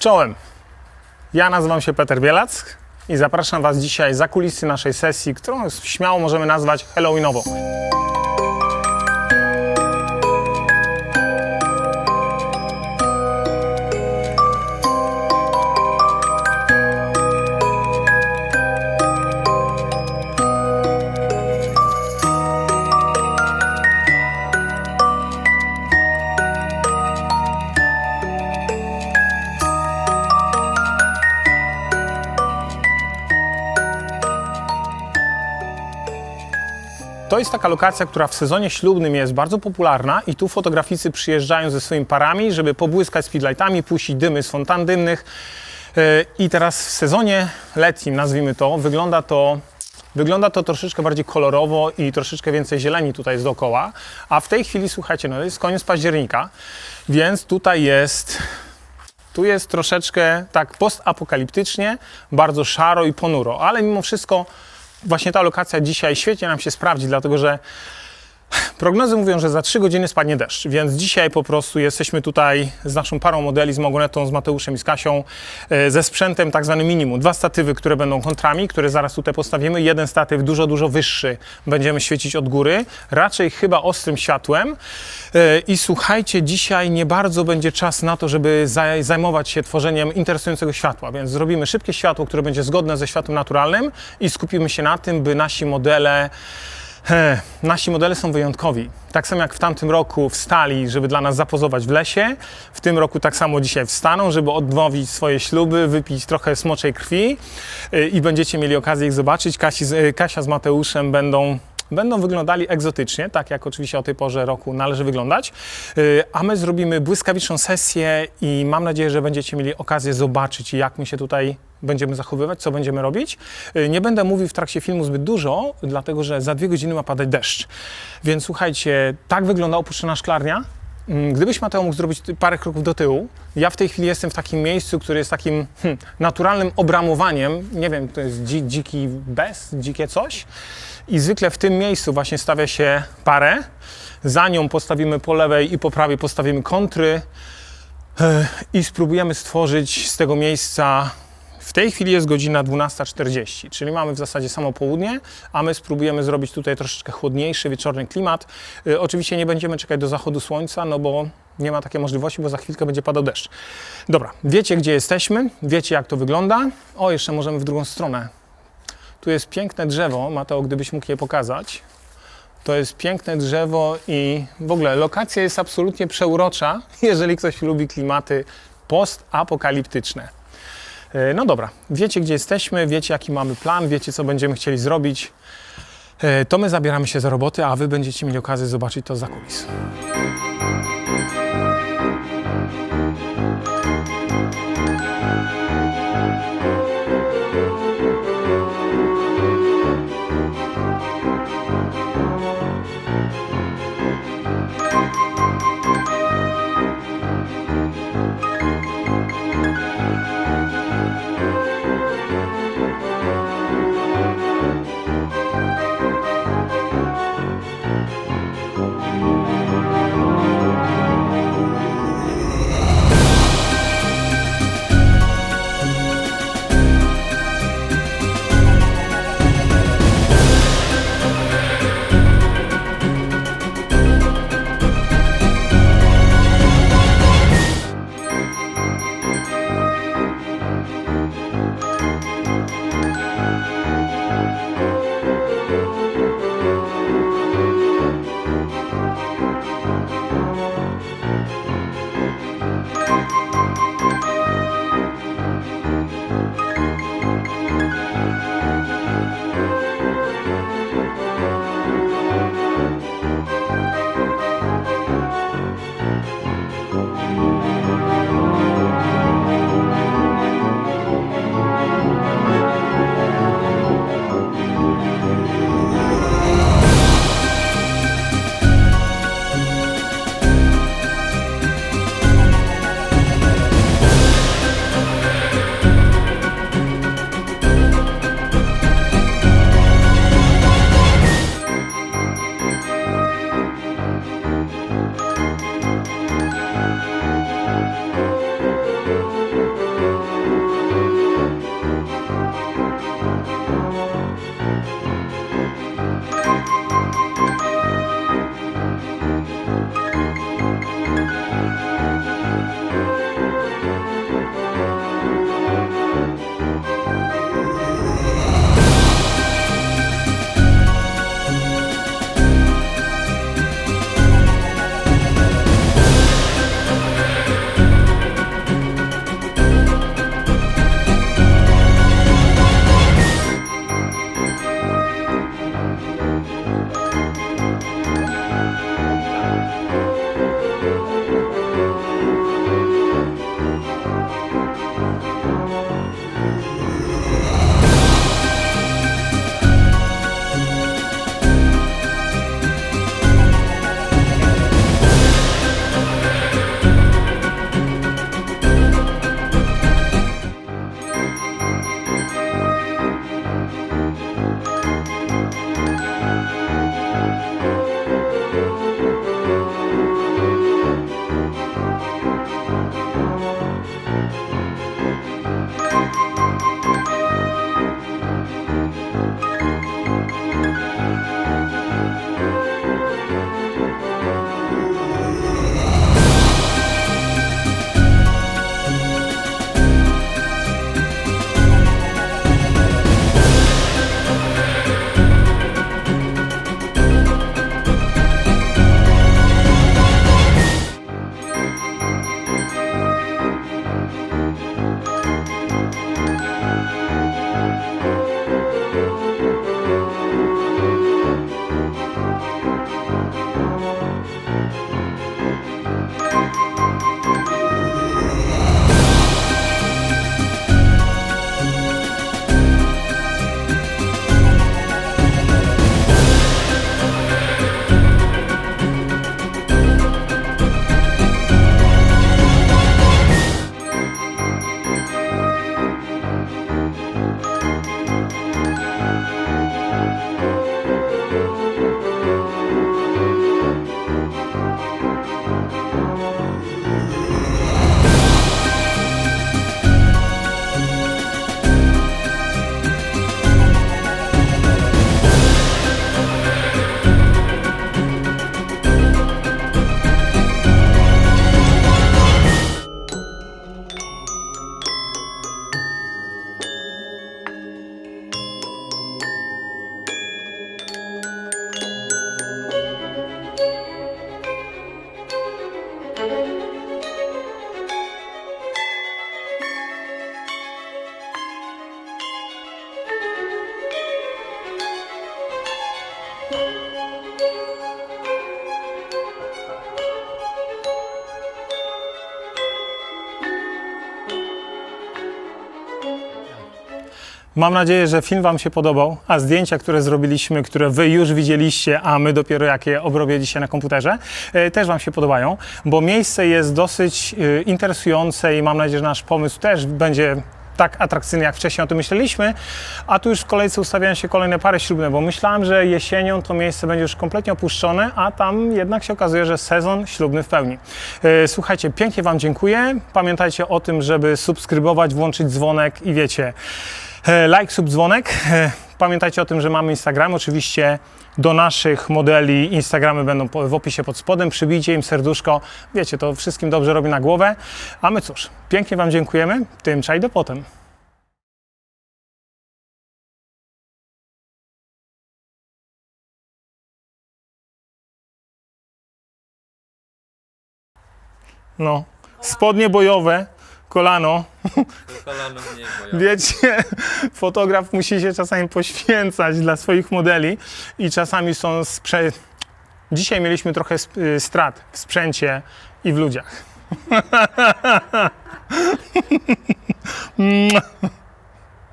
Czołem. Ja nazywam się Peter Bielack i zapraszam Was dzisiaj za kulisy naszej sesji, którą śmiało możemy nazwać Halloweenową. To jest taka lokacja, która w sezonie ślubnym jest bardzo popularna i tu fotograficy przyjeżdżają ze swoimi parami, żeby pobłyskać speedlightami, puścić dymy z fontan dymnych. Yy, I teraz w sezonie letnim, nazwijmy to, wygląda to Wygląda to troszeczkę bardziej kolorowo i troszeczkę więcej zieleni tutaj jest dookoła. A w tej chwili, słuchajcie, no jest koniec października, więc tutaj jest tu jest troszeczkę tak postapokaliptycznie, bardzo szaro i ponuro, ale mimo wszystko właśnie ta lokacja dzisiaj świetnie nam się sprawdzi, dlatego że prognozy mówią, że za 3 godziny spadnie deszcz, więc dzisiaj po prostu jesteśmy tutaj z naszą parą modeli, z Mogonetą, z Mateuszem i z Kasią, e, ze sprzętem tak zwanym minimum. Dwa statywy, które będą kontrami, które zaraz tutaj postawimy. Jeden statyw dużo, dużo wyższy będziemy świecić od góry, raczej chyba ostrym światłem. E, I słuchajcie, dzisiaj nie bardzo będzie czas na to, żeby zaj- zajmować się tworzeniem interesującego światła, więc zrobimy szybkie światło, które będzie zgodne ze światłem naturalnym i skupimy się na tym, by nasi modele Nasi modele są wyjątkowi. Tak samo jak w tamtym roku wstali, żeby dla nas zapozować w lesie, w tym roku tak samo dzisiaj wstaną, żeby odnowić swoje śluby, wypić trochę smoczej krwi yy, i będziecie mieli okazję ich zobaczyć. Kasi, yy, Kasia z Mateuszem będą będą wyglądali egzotycznie, tak jak oczywiście o tej porze roku należy wyglądać. Yy, A my zrobimy błyskawiczną sesję i mam nadzieję, że będziecie mieli okazję zobaczyć, jak my się tutaj będziemy zachowywać, co będziemy robić. Yy, Nie będę mówił w trakcie filmu zbyt dużo, dlatego że za dwie godziny ma padać deszcz. Więc słuchajcie, tak wygląda opuszczona szklarnia. Mm, Gdybyś Mateo mógł zrobić parę kroków do tyłu, ja w tej chwili jestem w takim miejscu, które jest takim hmm, naturalnym obramowaniem, nie wiem, to jest dzi, dziki bez, dzikie coś. I zwykle w tym miejscu właśnie stawia się parę. Za nią postawimy po lewej i po prawej postawimy kontry i spróbujemy stworzyć z tego miejsca. W tej chwili jest godzina 12.40, czyli mamy w zasadzie samo południe, a my spróbujemy zrobić tutaj troszeczkę chłodniejszy, wieczorny klimat. E, Oczywiście nie będziemy czekać do zachodu słońca, no bo nie ma takiej możliwości, bo za chwilkę będzie padał deszcz. Dobra, wiecie gdzie jesteśmy, wiecie jak to wygląda. O, jeszcze możemy w drugą stronę. Tu jest piękne drzewo, Mateo, gdybyś mógł je pokazać. To jest piękne drzewo i w ogóle lokacja jest absolutnie przeurocza, jeżeli ktoś lubi klimaty postapokaliptyczne. E, No dobra, wiecie gdzie jesteśmy, wiecie jaki mamy plan, wiecie co będziemy chcieli zrobić. E, To my zabieramy się za roboty, a wy będziecie mieli okazję zobaczyć to za kulis. Mam nadzieję, że film Wam się podobał, a zdjęcia, które zrobiliśmy, które Wy już widzieliście, a my dopiero jak je obrobię dzisiaj na komputerze, e, też Wam się podobają, bo miejsce jest dosyć e, interesujące i mam nadzieję, że nasz pomysł też będzie tak atrakcyjny, jak wcześniej o tym myśleliśmy, a tu już w kolejce ustawiają się kolejne pary ślubne, bo myślałem, że jesienią to miejsce będzie już kompletnie opuszczone, a tam jednak się okazuje, że sezon ślubny w pełni. E, Słuchajcie, pięknie Wam dziękuję. Pamiętajcie o tym, żeby subskrybować, włączyć dzwonek i wiecie, like, sub, dzwonek. E, Pamiętajcie o tym, że mamy Instagram. Oczywiście do naszych modeli Instagramy będą w opisie pod spodem. Przybijcie im serduszko. Wiecie, to wszystkim dobrze robi na głowę. A my cóż, pięknie Wam dziękujemy. Tym czaj do potem. No, spodnie bojowe, kolano. Kolano mniej. Wiecie, fotograf musi się czasami poświęcać dla swoich modeli i czasami są sprze... Dzisiaj mieliśmy trochę y, strat w sprzęcie i w ludziach.